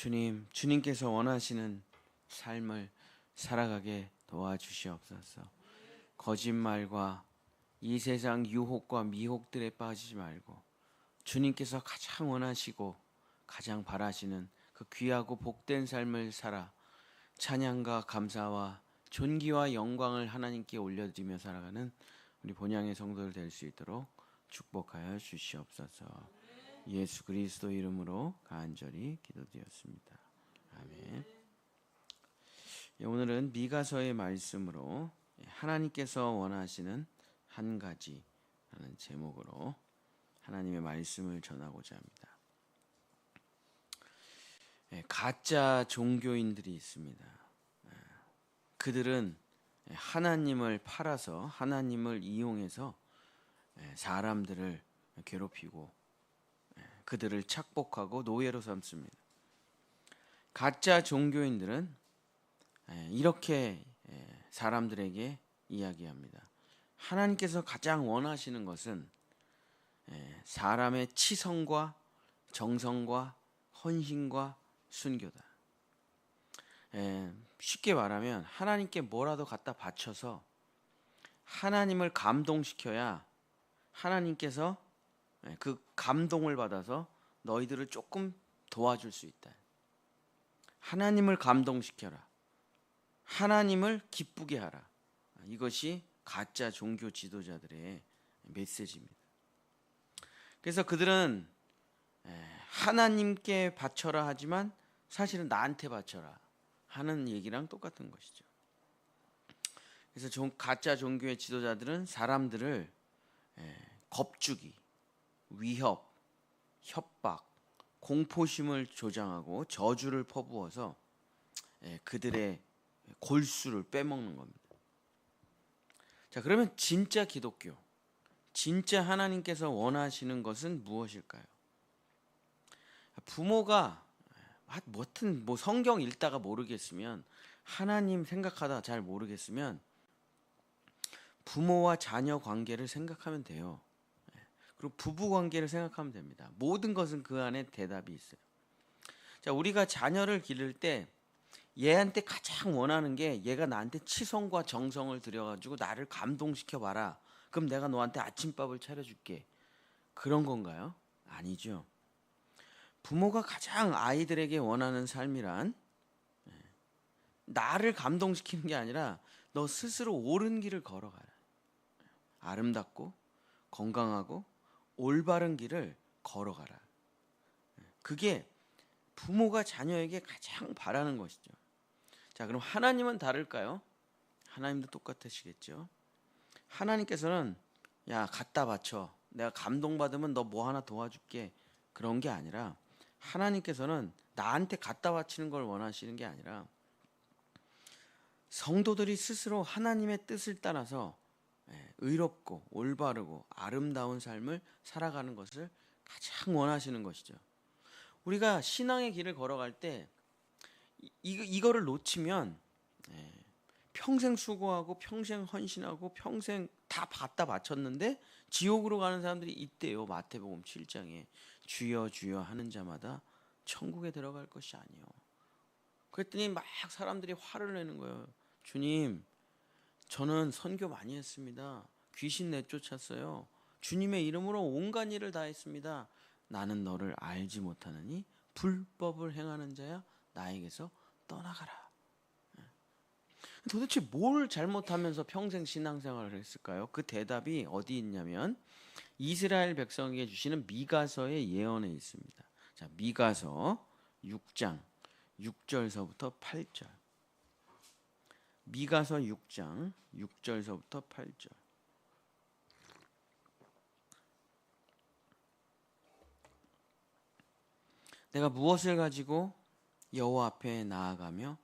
주님, 주님께서 원하시는 삶을 살아가게 도와주시옵소서. 거짓말과 이 세상 유혹과 미혹들에 빠지지 말고 주님께서 가장 원하시고 가장 바라시는 그 귀하고 복된 삶을 살아 찬양과 감사와 존귀와 영광을 하나님께 올려드리며 살아가는 우리 본향의 성도들 될수 있도록 축복하여 주시옵소서. 예수 그리스도 이름으로 간절히 기도드렸습니다. 아멘. 예, 오늘은 미가서의 말씀으로 하나님께서 원하시는 한 가지라는 제목으로 하나님의 말씀을 전하고자 합니다. 예, 가짜 종교인들이 있습니다. 예, 그들은 하나님을 팔아서 하나님을 이용해서 사람들을 괴롭히고 그들을 착복하고 노예로 삼습니다. 가짜 종교인들은 이렇게 사람들에게 이야기합니다. 하나님께서 가장 원하시는 것은 사람의 치성과 정성과 헌신과 순교다. 쉽게 말하면 하나님께 뭐라도 갖다 바쳐서 하나님을 감동시켜야 하나님께서 그 감동을 받아서 너희들을 조금 도와줄 수 있다. 하나님을 감동시켜라. 하나님을 기쁘게 하라. 이것이 가짜 종교 지도자들의 메시지입니다. 그래서 그들은 하나님께 바쳐라 하지만 사실은 나한테 바쳐라 하는 얘기랑 똑같은 것이죠. 그래서 가짜 종교의 지도자들은 사람들을 겁주기, 위협, 협박, 공포심을 조장하고 저주를 퍼부어서 그들의 골수를 빼먹는 겁니다. 자, 그러면 진짜 기독교, 진짜 하나님께서 원하시는 것은 무엇일까요? 부모가 뭐든 뭐 성경 읽다가 모르겠으면 하나님 생각하다 잘 모르겠으면 부모와 자녀 관계를 생각하면 돼요. 그리고 부부 관계를 생각하면 됩니다. 모든 것은 그 안에 대답이 있어요. 자, 우리가 자녀를 기를 때 얘한테 가장 원하는 게 얘가 나한테 치성과 정성을 들여가지고 나를 감동시켜 봐라. 그럼 내가 너한테 아침밥을 차려줄게. 그런 건가요? 아니죠. 부모가 가장 아이들에게 원하는 삶이란 예, 나를 감동시키는 게 아니라 너 스스로 옳은 길을 걸어가라. 아름답고 건강하고 올바른 길을 걸어가라. 예, 그게 부모가 자녀에게 가장 바라는 것이죠. 자, 그럼 하나님은 다를까요? 하나님도 똑같으시겠죠. 하나님께서는 야 갖다 바쳐. 내가 감동받으면 너 뭐 하나 도와줄게. 그런 게 아니라 하나님께서는 나한테 갖다 바치는 걸 원하시는 게 아니라 성도들이 스스로 하나님의 뜻을 따라서 예, 의롭고 올바르고 아름다운 삶을 살아가는 것을 가장 원하시는 것이죠. 우리가 신앙의 길을 걸어갈 때 이, 이거를 놓치면 예, 평생 수고하고 평생 헌신하고 평생 다 받다 바쳤는데 지옥으로 가는 사람들이 있대요. 마태복음 7장에 주여 주여 하는 자마다 천국에 들어갈 것이 아니요. 그랬더니 막 사람들이 화를 내는 거예요. 주님, 저는 선교 많이 했습니다. 귀신 내쫓았어요. 주님의 이름으로 온갖 일을 다 했습니다. 나는 너를 알지 못하느니 불법을 행하는 자야 나에게서 떠나가라. 예. 도대체 뭘 잘못하면서 평생 신앙생활을 했을까요? 그 대답이 어디 있냐면 이스라엘 백성에게 주시는 미가서의 예언에 있습니다. 자, 미가서 6장 6절서부터 8절. 미가서 6장 6절서부터 8절. 내가 무엇을 가지고 여호와 앞에 나아가며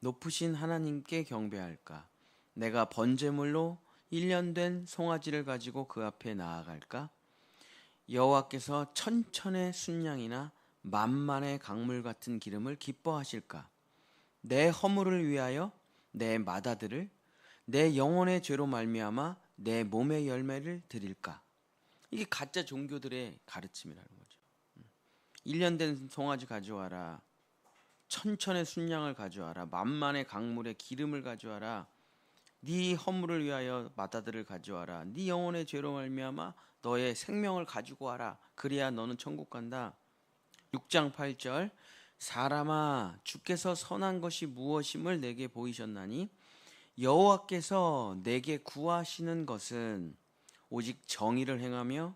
높으신 하나님께 경배할까? 내가 번제물로 1년 된 송아지를 가지고 그 앞에 나아갈까? 여호와께서 천천의 순양이나 만만의 강물 같은 기름을 기뻐하실까? 내 허물을 위하여 내 마다들을 내 영혼의 죄로 말미암아 내 몸의 열매를 드릴까? 이게 가짜 종교들의 가르침이라는 거죠. 1년 된 송아지 가져와라. 천천의 순양을 가져와라. 만만의 강물에 기름을 가져와라. 네 허물을 위하여 마다들을 가져와라. 네 영혼의 죄로 말미암아 너의 생명을 가지고 와라. 그래야 너는 천국 간다. 6장 8절 사람아 주께서 선한 것이 무엇임을 내게 보이셨나니 여호와께서 내게 구하시는 것은 오직 정의를 행하며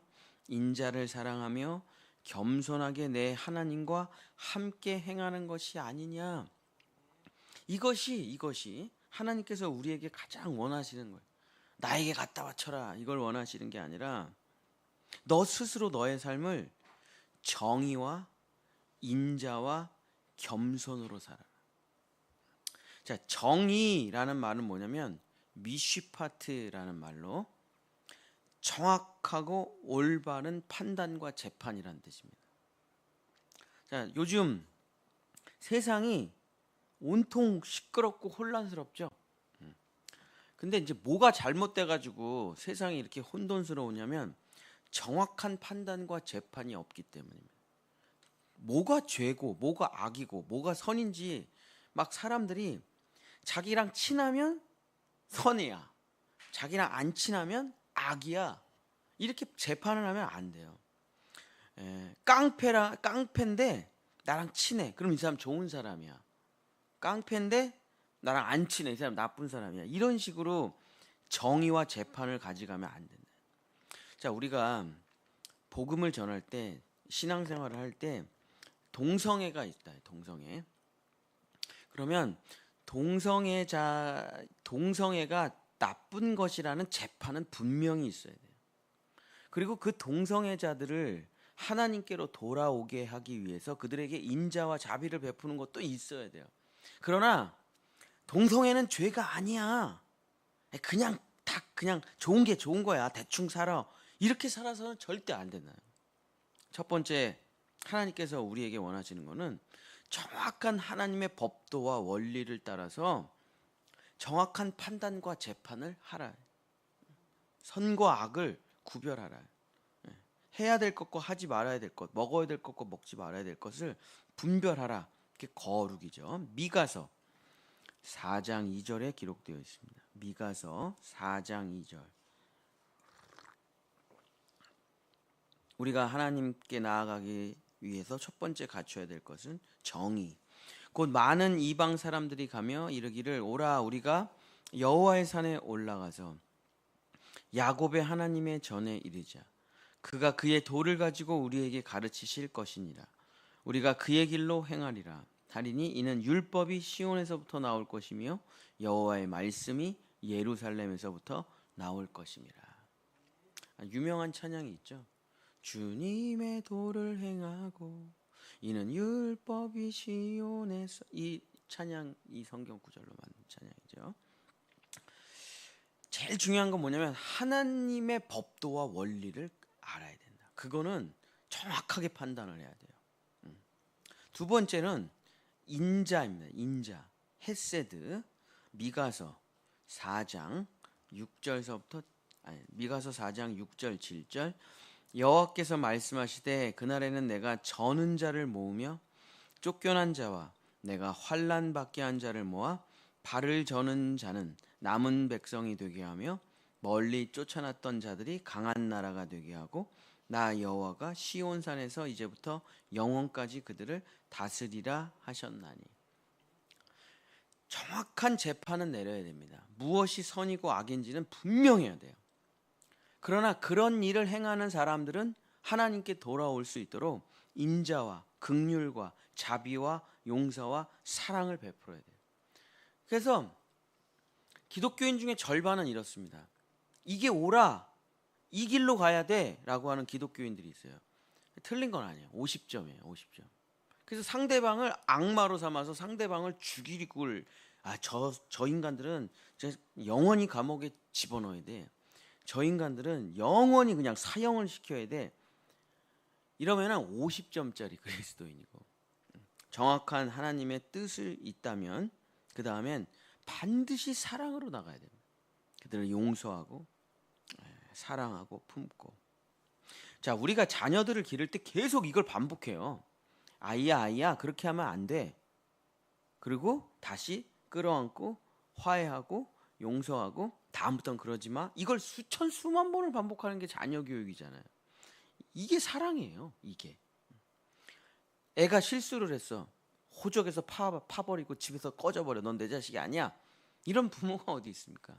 인자를 사랑하며 겸손하게 내 하나님과 함께 행하는 것이 아니냐. 이것이 이것이 하나님께서 우리에게 가장 원하시는 거예요. 나에게 갖다 바쳐라. 이걸 원하시는 게 아니라 너 스스로 너의 삶을 정의와 인자와 겸손으로 살아라. 자, 정의라는 말은 뭐냐면 미쉬파트라는 말로 정확하고 올바른 판단과 재판이라는 뜻입니다. 자, 요즘 세상이 온통 시끄럽고 혼란스럽죠. 음. 근데 이제 뭐가 잘못돼 가지고 세상이 이렇게 혼돈스러우냐면 정확한 판단과 재판이 없기 때문입니다. 뭐가 죄고 뭐가 악이고 뭐가 선인지 막 사람들이 자기랑 친하면 선이야. 자기랑 안 친하면 악이야. 이렇게 재판을 하면 안 돼요. 에, 깡패라 깡패인데 나랑 친해. 그럼 이 사람 좋은 사람이야. 깡패인데 나랑 안 친해. 이 사람 나쁜 사람이야. 이런 식으로 정의와 재판을 가져가면 안 된다. 자, 우리가 복음을 전할 때 신앙생활을 할때 동성애가 있다. 동성애. 그러면 동성애자 동성애가 나쁜 것이라는 재판은 분명히 있어야 돼요. 그리고 그 동성애자들을 하나님께로 돌아오게 하기 위해서 그들에게 인자와 자비를 베푸는 것도 있어야 돼요. 그러나 동성애는 죄가 아니야. 그냥 다 그냥 좋은 게 좋은 거야. 대충 살아. 이렇게 살아서는 절대 안 된다. 첫 번째 하나님께서 우리에게 원하시는 것은 정확한 하나님의 법도와 원리를 따라서 정확한 판단과 재판을 하라. 선과 악을 구별하라. 예. 해야 될 것과 하지 말아야 될 것, 먹어야 될 것과 먹지 말아야 될 것을 분별하라. 이게 거룩이죠. 미가서 4장 2절에 기록되어 있습니다. 미가서 4장 2절. 우리가 하나님께 나아가기 위해서 첫 번째 갖춰야 될 것은 정의. 곧 많은 이방 사람들이 가며 이르기를 오라 우리가 여호와의 산에 올라가서 야곱의 하나님의 전에 이르자. 그가 그의 돌을 가지고 우리에게 가르치실 것이니라. 우리가 그의 길로 행하리라. 하리니 이는 율법이 시온에서부터 나올 것이며 여호와의 말씀이 예루살렘에서부터 나올 것임이라 아, 유명한 찬양이 있죠 주님의 도를 행하고 이는 율법이 시온에서 이 찬양 이 성경 구절로 만든 찬양이죠. 제일 중요한 건 뭐냐면 하나님의 법도와 원리를 알아야 된다. 그거는 정확하게 판단을 해야 돼요. 음. 두 번째는 인자입니다. 인자. 헤세드 미가서 4장 6절서부터 아니 미가서 4장 6절 7절 여호와께서 말씀하시되 그날에는 내가 저는 자를 모으며 쫓겨난 자와 내가 환란 받게 한 자를 모아 발을 저는 자는 남은 백성이 되게 하며 멀리 쫓아났던 자들이 강한 나라가 되게 하고 나 여호와가 시온산에서 이제부터 영원까지 그들을 다스리라 하셨나니 정확한 재판은 내려야 됩니다. 무엇이 선이고 악인지는 분명해야 돼요. 그러나 그런 일을 행하는 사람들은 하나님께 돌아올 수 있도록 인자와 극률과 자비와 용서와 사랑을 베풀어야 돼요. 그래서 기독교인 중에 절반은 이렇습니다. 이게 옳아. 이 길로 가야 돼. 라고 하는 기독교인들이 있어요. 틀린 건 아니에요. 50점이에요. 50점. 그래서 상대방을 악마로 삼아서 상대방을 죽이고 아, 저, 저 인간들은 영원히 감옥에 집어넣어야 돼. 저 인간들은 영원히 그냥 사형을 시켜야 돼. 이러면은 50점짜리 그리스도인이고 정확한 하나님의 뜻을 있다면 그 다음엔 반드시 사랑으로 나가야 됩니다. 그들을 용서하고 사랑하고 품고 자 우리가 자녀들을 기를 때 계속 이걸 반복해요. 아이야 아이야 그렇게 하면 안 돼. 그리고 다시 끌어안고 화해하고 용서하고 다음부터는 그러지 마. 이걸 수천 수만 번을 반복하는 게 자녀 교육이잖아요. 이게 사랑이에요. 이게. 애가 실수를 했어. 호적에서 파, 파버리고 집에서 꺼져버려. 넌 내 자식이 아니야. 이런 부모가 어디 있습니까?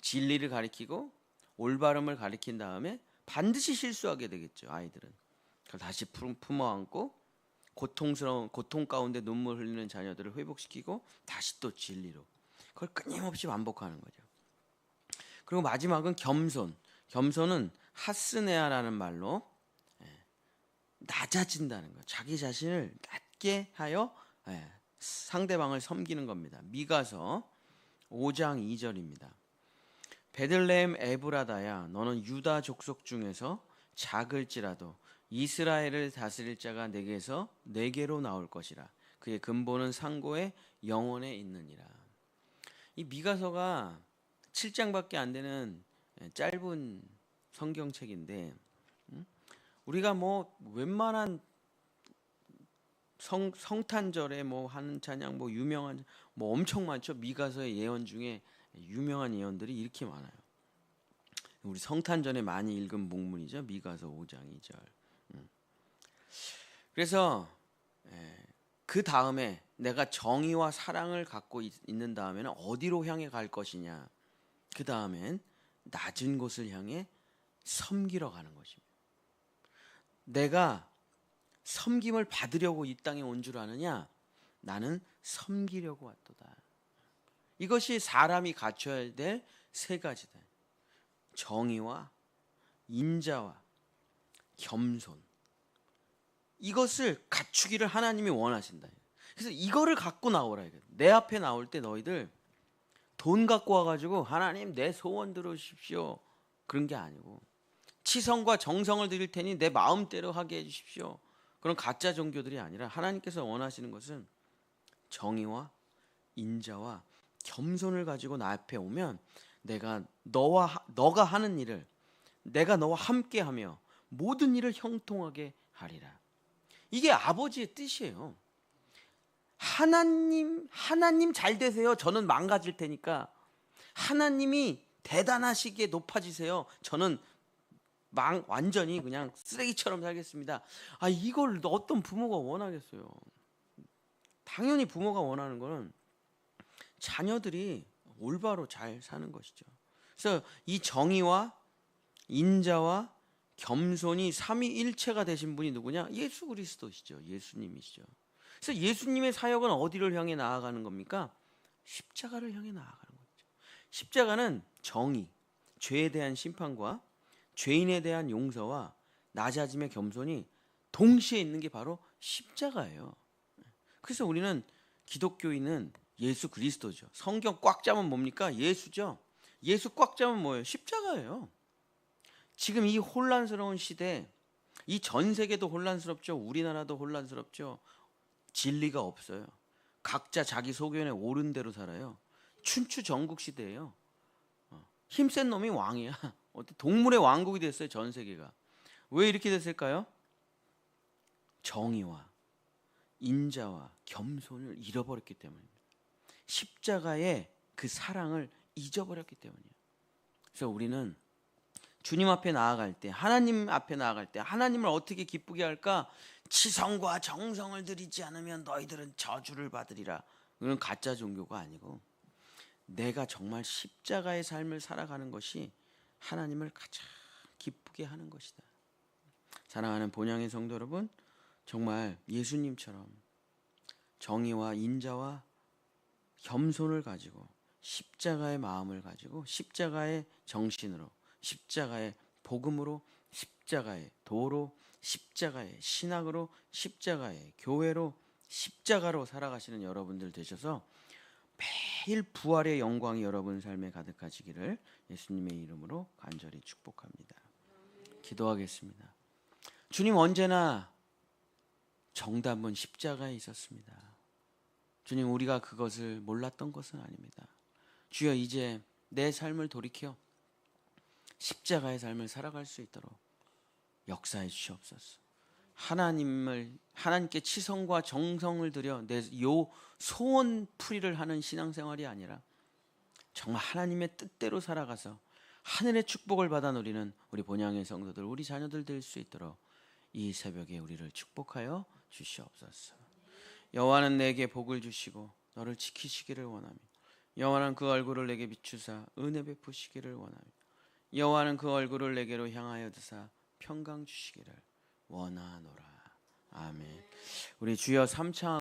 진리를 가리키고 올바름을 가리킨 다음에 반드시 실수하게 되겠죠. 아이들은. 그걸 다시 품- 품어안고 고통스러운 고통 가운데 눈물 흘리는 자녀들을 회복시키고 다시 또 진리로 그걸 끊임없이 반복하는 거죠. 그리고 마지막은 겸손. 겸손은 하스네아라는 말로 예, 낮아진다는 거. 자기 자신을 낮게 하여 예, 상대방을 섬기는 겁니다. 미가서 5장 2절입니다. 베들레헴 에브라다야 너는 유다 족속 중에서 작을지라도 이스라엘을 다스릴 자가 내게서 내게로 나올 것이라 그의 근본은 상고의 영원에 있느니라 이 미가서가 7장밖에 안 되는 짧은 성경책인데 음? 우리가 뭐 웬만한 성, 성탄절에 뭐 하는 찬양 뭐 유명한 뭐 엄청 많죠 미가서의 예언 중에 유명한 예언들이 이렇게 많아요. 우리 성탄전에 많이 읽은 문문이죠. 미가서 5장 2절. 음. 그래서 예, 그 다음에 내가 정의와 사랑을 갖고 있, 는 다음에는 어디로 향해 갈 것이냐. 그 다음엔 낮은 곳을 향해 섬기러 가는 것입니다. 내가 섬김을 받으려고 이 땅에 온 줄 아느냐? 나는 섬기려고 왔도다. 이것이 사람이 갖춰야 될 세 가지다. 정의와 인자와 겸손. 이것을 갖추기를 하나님이 원하신다. 그래서 이거를 갖고 나오라. 내 앞에 나올 때 너희들 돈 갖고 와가지고 하나님 내 소원 들으십시오. 그런 게 아니고 치성과 정성을 드릴 테니 내 마음대로 하게 해주십시오. 그런 가짜 종교들이 아니라 하나님께서 원하시는 것은 정의와 인자와 겸손을 가지고 나 앞에 오면 내가 너와 하- 너가 하는 일을 내가 너와 함께하며 모든 일을 형통하게 하리라. 이게 아버지의 뜻이에요. 하나님 하나님 잘 되세요. 저는 망가질 테니까 하나님이 대단하시게 높아지세요. 저는 망 완전히 그냥 쓰레기처럼 살겠습니다. 아 이걸 어떤 부모가 원하겠어요. 당연히 부모가 원하는 거는 자녀들이 올바로 잘 사는 것이죠. 그래서 이 정의와 인자와 겸손이 삼위일체가 되신 분이 누구냐? 예수 그리스도시죠. 예수님이시죠. 그래서 예수님의 사역은 어디를 향해 나아가는 겁니까? 십자가를 향해 나아가는 거죠. 십자가는 정의, 죄에 대한 심판과 죄인에 대한 용서와 낮아짐의 겸손이 동시에 있는 게 바로 십자가예요. 그래서 우리는 기독교인은 예수 그리스도죠. 성경 꽉 짜면 뭡니까? 예수죠. 예수 꽉 짜면 뭐예요? 십자가예요. 지금 이 혼란스러운 시대, 이 전 세계도 혼란스럽죠. 우리나라도 혼란스럽죠. 진리가 없어요. 각자 자기 소견에 옳은 대로 살아요. 춘추 전국 시대예요. 어, 힘센 놈이 왕이야. 어때 동물의 왕국이 됐어요. 전 세계가. 왜 이렇게 됐을까요? 정의와 인자와 겸손을 잃어버렸기 때문입니다. 십자가의 그 사랑을 잊어버렸기 때문이에요. 그래서 우리는 주님 앞에 나아갈 때, 하나님 앞에 나아갈 때, 하나님을 어떻게 기쁘게 할까? 치성과 정성을 들이지 않으면 너희들은 저주를 받으리라. 이건 가짜 종교가 아니고 내가 정말 십자가의 삶을 살아가는 것이 하나님을 가장 기쁘게 하는 것이다. 사랑하는 본향의 성도 여러분, 정말 예수님처럼 정의와 인자와 겸손을 가지고 십자가의 마음을 가지고 십자가의 정신으로 십자가의 복음으로 십자가의 도로 십자가의 신학으로 십자가의 교회로 십자가로 살아가시는 여러분들 되셔서 매일 부활의 영광이 여러분 삶에 가득하시기를 예수님의 이름으로 간절히 축복합니다. 기도하겠습니다. 주님 언제나 정답은 십자가에 있었습니다. 주님 우리가 그것을 몰랐던 것은 아닙니다. 주여 이제 내 삶을 돌이켜 십자가의 삶을 살아갈 수 있도록 역사해 주시옵소서. 하나님을 하나님께 치성과 정성을 들여 내 요 소원 풀이를 하는 신앙생활이 아니라 정말 하나님의 뜻대로 살아가서 하늘의 축복을 받아 누리는 우리 본향의 성도들, 우리 자녀들 될 수 있도록 이 새벽에 우리를 축복하여 주시옵소서. 여호와는 내게 복을 주시고 너를 지키시기를 원하며 여호와는 그 얼굴을 내게 비추사 은혜 베푸시기를 원하며 여호와는 그 얼굴을 내게로 향하여 드사 평강 주시기를 원하노라. 아멘. 우리 주여 삼창